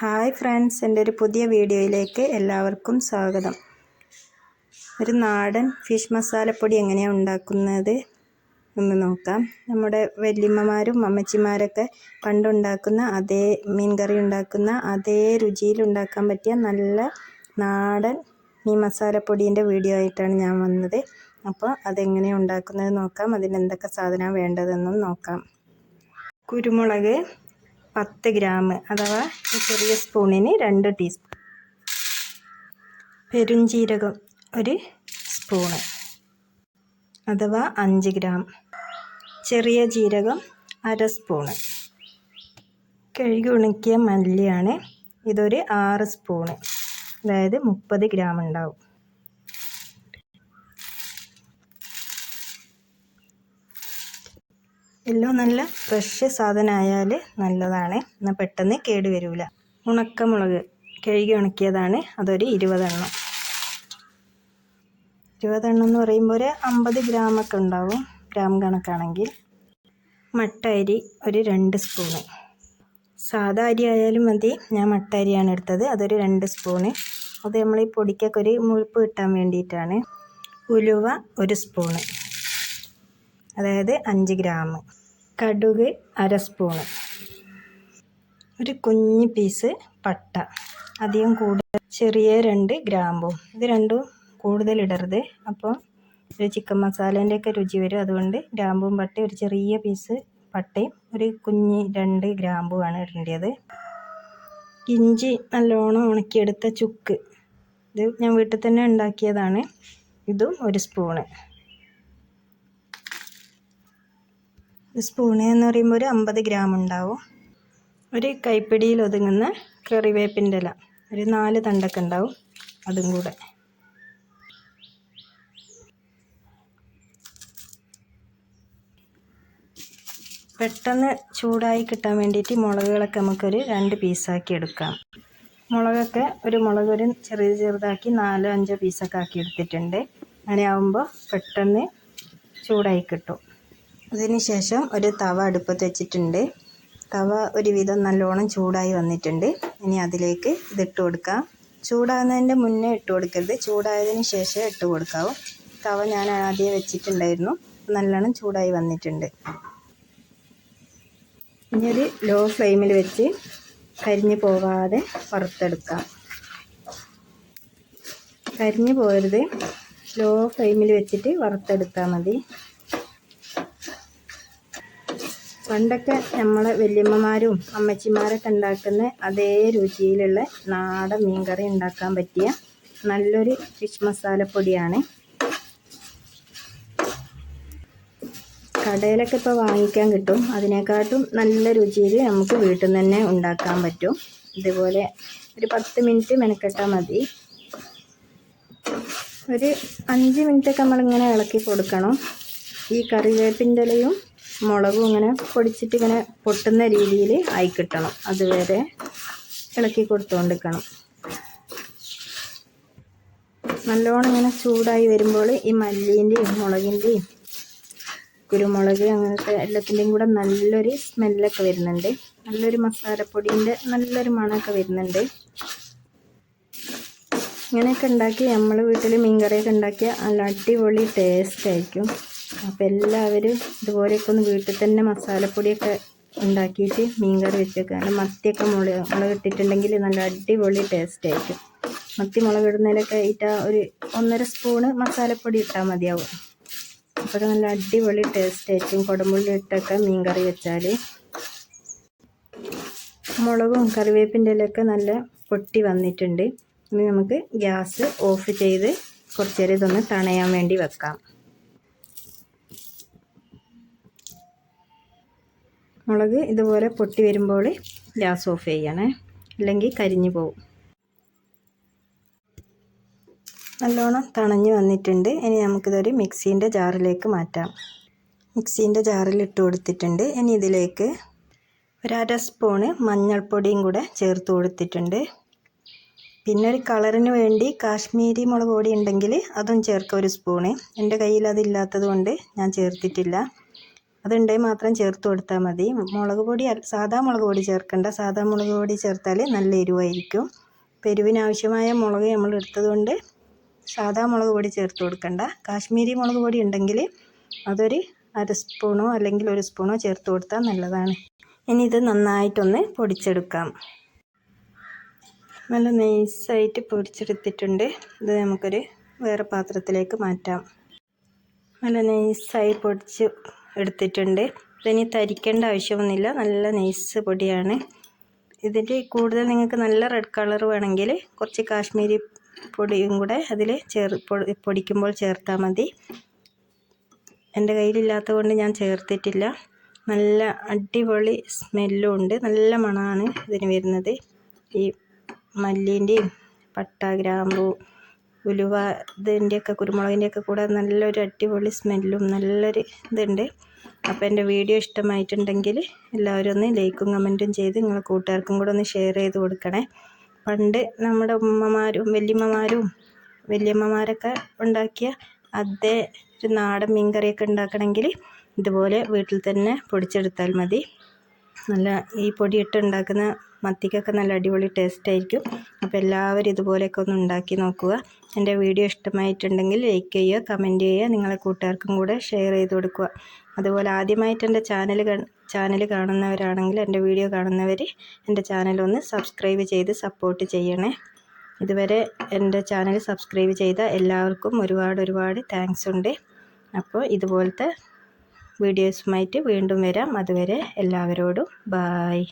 Hi friends എന്റെ ഒരു പുതിയ വീഡിയോയിലേക്ക് എല്ലാവർക്കും സ്വാഗതം. ഒരു നാടൻ ഫിഷ് മസാലപ്പൊടി എങ്ങനെയാണ് ഉണ്ടാക്കുന്നത് എന്ന് നോക്കാം. നമ്മുടെ വല്യമ്മമാരും അമ്മച്ചിമാരൊക്കെ പണ്ടുണ്ടാക്കുന്ന അതേ മീൻ കറി ഉണ്ടാക്കുന്ന അതേ രുചിയിൽ ഉണ്ടാക്കാൻ പറ്റിയ നല്ല നാടൻ മീൻ മസാലപ്പൊടീന്റെ വീഡിയോ ആയിട്ടാണ് ഞാൻ വന്നത്. അപ്പോൾ അതെങ്ങനെയാണ് ഉണ്ടാക്കുന്നത് നോക്കാം. അതിന് എന്തൊക്കെ സാധനമാണ് വേണ്ടതെന്നും നോക്കാം. കുരുമുളക് പത്ത് ഗ്രാം അഥവാ ചെറിയ സ്പൂണിന് രണ്ട് ടീസ്പൂൺ. പെരുംജീരകം ഒരു സ്പൂണ്. അഥവാ അഞ്ച് ഗ്രാം. ചെറിയ ജീരകം അര സ്പൂണ്. കഴുകി ഉണക്കിയ മല്ലിയാണ് ഇതൊരു ആറ് സ്പൂണ്. അതായത് മുപ്പത് ഗ്രാം ഉണ്ടാവും. എല്ലാം നല്ല ഫ്രഷ് സാധനമായാൽ നല്ലതാണ്. എന്നാൽ പെട്ടെന്ന് കേട് വരില്ല ഉണക്കമുളക് കഴുകി ഉണക്കിയതാണ്. അതൊരു ഇരുപതെണ്ണം. ഇരുപതെണ്ണം എന്ന് പറയുമ്പോൾ ഒരു അമ്പത് ഗ്രാമൊക്കെ ഉണ്ടാവും. ഗ്രാം കണക്കാണെങ്കിൽ. മട്ട അരി ഒരു രണ്ട് സ്പൂണ്. സാധാ അരി ആയാലും മതി. ഞാൻ മട്ട അരിയാണ് എടുത്തത്. അതൊരു രണ്ട് സ്പൂണ്. അത് നമ്മൾ ഈ പൊടിക്കൊക്കെ ഒരു മുഴുപ്പ് കിട്ടാൻ വേണ്ടിയിട്ടാണ്. ഉലുവ ഒരു സ്പൂണ്. അതായത് അഞ്ച് ഗ്രാം. കടുക് അര സ്പൂണ്. ഒരു കുഞ്ഞ് പീസ് പട്ട. അധികം കൂടുതൽ ചെറിയ രണ്ട് ഗ്രാമ്പും. ഇത് രണ്ടും കൂടുതൽ ഇടരുത്. അപ്പോൾ ഒരു ചിക്കൻ മസാലേന്റെ ഒക്കെ രുചി വരും. അതുകൊണ്ട് ഗ്രാമ്പും പട്ടയും ഒരു ചെറിയ പീസ് പട്ടയും ഒരു കുഞ്ഞ് രണ്ട് ഗ്രാമ്പുമാണ് ഇടേണ്ടത്. ഇഞ്ചി നല്ലോണം ഉണക്കിയെടുത്ത ചുക്ക്. ഇത് ഞാൻ വീട്ടിൽ തന്നെ ഉണ്ടാക്കിയതാണ്. ഇതും ഒരു സ്പൂണ്. സ്പൂണ് എന്ന് പറയുമ്പോൾ ഒരു അമ്പത് ഗ്രാം ഉണ്ടാവും. ഒരു കൈപ്പിടിയിൽ ഒതുങ്ങുന്ന കറിവേപ്പിന്റെ ഇല. ഒരു നാല് തണ്ടൊക്കെ ഉണ്ടാവും അതും കൂടെ. പെട്ടെന്ന് ചൂടായി കിട്ടാൻ വേണ്ടിയിട്ട് മുളകുകളൊക്കെ നമുക്കൊരു രണ്ട് പീസാക്കി എടുക്കാം. മുളകൊക്കെ ഒരു മുളക് ഒരു ചെറിയ ചെറുതാക്കി നാലോ അഞ്ചോ പീസൊക്കെ ആക്കി എടുത്തിട്ടുണ്ട്. അങ്ങനെ ആവുമ്പോൾ പെട്ടെന്ന് ചൂടായി കിട്ടും. അതിന് ശേഷം ഒരു തവ അടുപ്പത്ത് വെച്ചിട്ടുണ്ട്. തവ ഒരുവിധം നല്ലോണം ചൂടായി വന്നിട്ടുണ്ട്. ഇനി അതിലേക്ക് ഇതിട്ട് കൊടുക്കാം. ചൂടാകുന്നതിന്റെ മുന്നേ ഇട്ട് കൊടുക്കരുത്. ചൂടായതിന് ശേഷം ഇട്ട് കൊടുക്കാവും. തവ ഞാൻ ആദ്യം വെച്ചിട്ടുണ്ടായിരുന്നു. നല്ലോണം ചൂടായി വന്നിട്ടുണ്ട്. ഇനി ഒരു ലോ ഫ്ലെയിമിൽ വെച്ച് കരിഞ്ഞു പോകാതെ വറുത്തെടുക്കാം. കരിഞ്ഞു പോകരുത്. ലോ ഫ്ലെയിമിൽ വെച്ചിട്ട് വറുത്തെടുത്താൽ മതി. പണ്ടൊക്കെ നമ്മളെ വല്യമ്മമാരും അമ്മച്ചിമാരൊക്കെ ഉണ്ടാക്കുന്ന അതേ രുചിയിലുള്ള നാടൻ മീൻകറി ഉണ്ടാക്കാൻ പറ്റിയ നല്ലൊരു ഫിഷ് മസാലപ്പൊടിയാണ് കടയിലൊക്കെ ഇപ്പോൾ വാങ്ങിക്കാൻ കിട്ടും. അതിനെക്കാട്ടും നല്ല രുചിയിൽ നമുക്ക് വീട്ടിൽ നിന്ന് തന്നെ ഉണ്ടാക്കാൻ പറ്റും. ഇതുപോലെ ഒരു പത്ത് മിനിറ്റ് മെനക്കെട്ടാൽ മതി. ഒരു അഞ്ച് മിനിറ്റൊക്കെ നമ്മളിങ്ങനെ ഇളക്കി കൊടുക്കണം. ഈ കറിവേപ്പിന്റെ ഇലയും മുളകും ഇങ്ങനെ പൊടിച്ചിട്ട് ഇങ്ങനെ പൊട്ടുന്ന രീതിയിൽ ആയി കിട്ടണം. അതുവരെ ഇളക്കി കൊടുത്തുകൊണ്ടിരിക്കണം നല്ലോണം ഇങ്ങനെ ചൂടായി വരുമ്പോൾ ഈ മല്ലീന്റെയും മുളകിന്റെയും കുരുമുളക് അങ്ങനത്തെ എല്ലാത്തിന്റെയും കൂടെ നല്ലൊരു സ്മെല്ലൊക്കെ വരുന്നുണ്ട്. നല്ലൊരു മസാലപ്പൊടിന്റെ നല്ലൊരു മണമൊക്കെ വരുന്നുണ്ട്. ഇങ്ങനെയൊക്കെ ഉണ്ടാക്കി നമ്മൾ വീട്ടിൽ മീൻകറിയൊക്കെ ഉണ്ടാക്കിയാൽ നല്ല അടിപൊളി ടേസ്റ്റ് ആയിരിക്കും. അപ്പോൾ എല്ലാവരും ഇതുപോലെയൊക്കെ ഒന്ന് വീട്ടിൽ തന്നെ മസാലപ്പൊടിയൊക്കെ ഉണ്ടാക്കിയിട്ട് മീൻകറി വെച്ചേക്കുക നല്ല മത്തിയൊക്കെ മുളക് മുളക് ഇട്ടിട്ടുണ്ടെങ്കിൽ നല്ല അടിപൊളി ടേസ്റ്റ് ആയിരിക്കും. മത്തി മുളക് ഇടുന്നതിലൊക്കെ ഇട്ടാൽ ഒരു ഒന്നര സ്പൂണ് മസാലപ്പൊടി ഇട്ടാൽ മതിയാവും. അപ്പോൾ നല്ല അടിപൊളി ടേസ്റ്റ് ആയിരിക്കും. കുടമ്പുള്ളി ഇട്ടൊക്കെ മീൻകറി വെച്ചാൽ മുളകും കറിവേപ്പിന്റെ ഇലയൊക്കെ നല്ല പൊട്ടി വന്നിട്ടുണ്ട്. ഇനി നമുക്ക് ഗ്യാസ് ഓഫ് ചെയ്ത് കുറച്ച് നേരം ഇതൊന്ന് തണയാൻ വേണ്ടി വെക്കാം. മുളക് ഇതുപോലെ പൊട്ടി വരുമ്പോൾ ഗ്യാസ് ഓഫ് ചെയ്യണേ. അല്ലെങ്കിൽ കരിഞ്ഞു പോവും നല്ലോണം തണഞ്ഞു വന്നിട്ടുണ്ട്. ഇനി നമുക്കിതൊരു മിക്സീന്റെ ജാറിലേക്ക് മാറ്റാം. മിക്സീന്റെ ജാറിൽ ഇട്ട് കൊടുത്തിട്ടുണ്ട്. ഇനി ഇതിലേക്ക് ഒരര സ്പൂണ് മഞ്ഞൾപ്പൊടിയും കൂടെ ചേർത്ത് കൊടുത്തിട്ടുണ്ട്. പിന്നെ ഒരു കളറിന് വേണ്ടി കാശ്മീരി മുളക് പൊടി ഉണ്ടെങ്കിൽ അതും ചേർക്കാം. ഒരു സ്പൂണ്. എന്റെ കയ്യിൽ അതില്ലാത്തത് കൊണ്ട് ഞാൻ ചേർത്തിട്ടില്ല. അതുണ്ടെങ്കിൽ മാത്രം ചേർത്ത് കൊടുത്താൽ മതി. മുളക് പൊടി സാധാ മുളക് പൊടി ചേർക്കണ്ട. സാധാ മുളക് പൊടി ചേർത്താൽ നല്ല എരിവായിരിക്കും. അപ്പോൾ എരിവിനാവശ്യമായ മുളക് നമ്മൾ എടുത്തതുകൊണ്ട് സാധാ മുളക് പൊടി ചേർത്ത് കൊടുക്കണ്ട. കാശ്മീരി മുളക് പൊടി ഉണ്ടെങ്കിൽ അതൊരു അര സ്പൂണോ അല്ലെങ്കിൽ ഒരു സ്പൂണോ ചേർത്ത് കൊടുത്താൽ നല്ലതാണ്. ഇനി ഇത് നന്നായിട്ടൊന്ന് പൊടിച്ചെടുക്കാം. നല്ല നൈസായിട്ട് പൊടിച്ചെടുത്തിട്ടുണ്ട്. ഇത് നമുക്കൊരു വേറെ പാത്രത്തിലേക്ക് മാറ്റാം. നല്ല നൈസായി പൊടിച്ച് എടുത്തിട്ടുണ്ട്. ഇതിനി തരിക്കേണ്ട ആവശ്യമൊന്നുമില്ല. നല്ല നൈസ് പൊടിയാണ്. ഇതിന്റെ കൂടുതൽ നിങ്ങൾക്ക് നല്ല റെഡ് കളർ വേണമെങ്കിൽ കുറച്ച് കാശ്മീരി പൊടിയും കൂടെ അതിൽ ചേർ പൊടി- പൊടിക്കുമ്പോൾ ചേർത്താൽ മതി. എന്റെ കയ്യിലില്ലാത്തത് കൊണ്ട് ഞാൻ ചേർത്തിട്ടില്ല. നല്ല അടിപൊളി സ്മെല്ലും ഉണ്ട്. നല്ല മണമാണ് ഇതിന് വരുന്നത്. ഈ മല്ലീന്റെയും പട്ട ഗ്രാമ്പു ഉലുവ ഇതിന്റെയൊക്കെ കുരുമുളകിന്റെയൊക്കെ കൂടെ നല്ലൊരു അടിപൊളി സ്മെല്ലും നല്ലൊരു ഇതുണ്ട്. അപ്പോൾ എന്റെ വീഡിയോ ഇഷ്ടമായിട്ടുണ്ടെങ്കിൽ എല്ലാവരും ഒന്ന് ലൈക്കും കമന്റും ചെയ്ത് നിങ്ങൾ കൂട്ടുകാർക്കും കൂടെ ഒന്ന് ഷെയർ ചെയ്ത് കൊടുക്കണേ. പണ്ട് നമ്മുടെ ഉമ്മമാരും വലിയമ്മമാരും വല്യമ്മമാരൊക്കെ ഉണ്ടാക്കിയ അതേ ഒരു നാടൻ മീൻകറിയൊക്കെ ഉണ്ടാക്കണമെങ്കിൽ ഇതുപോലെ വീട്ടിൽ തന്നെ പൊടിച്ചെടുത്താൽ മതി. നല്ല ഈ പൊടിയിട്ട് ഉണ്ടാക്കുന്ന മത്തിക്കൊക്കെ നല്ല അടിപൊളി ടേസ്റ്റ് ആയിരിക്കും അപ്പോൾ എല്ലാവരും ഇതുപോലെയൊക്കെ ഒന്ന് ഉണ്ടാക്കി നോക്കുക. എന്റെ വീഡിയോ ഇഷ്ടമായിട്ടുണ്ടെങ്കിൽ ലൈക്ക് ചെയ്യുക കമന്റ് ചെയ്യുക നിങ്ങളെ കൂട്ടുകാർക്കും കൂടെ ഷെയർ ചെയ്ത് കൊടുക്കുക. അതുപോലെ ആദ്യമായിട്ട് എന്റെ ചാനൽ ചാനൽ കാണുന്നവരാണെങ്കിൽ എന്റെ വീഡിയോ കാണുന്നവർ എന്റെ ചാനൽ ഒന്ന് സബ്സ്ക്രൈബ് ചെയ്ത് സപ്പോർട്ട് ചെയ്യണേ. ഇതുവരെ എന്റെ ചാനൽ സബ്സ്ക്രൈബ് ചെയ്ത എല്ലാവർക്കും ഒരുപാട് ഒരുപാട് താങ്ക്സ് ഉണ്ട്. അപ്പോൾ ഇതുപോലത്തെ വീഡിയോസുമായിട്ട് വീണ്ടും വരാം. അതുവരെ എല്ലാവരോടും ബായ്.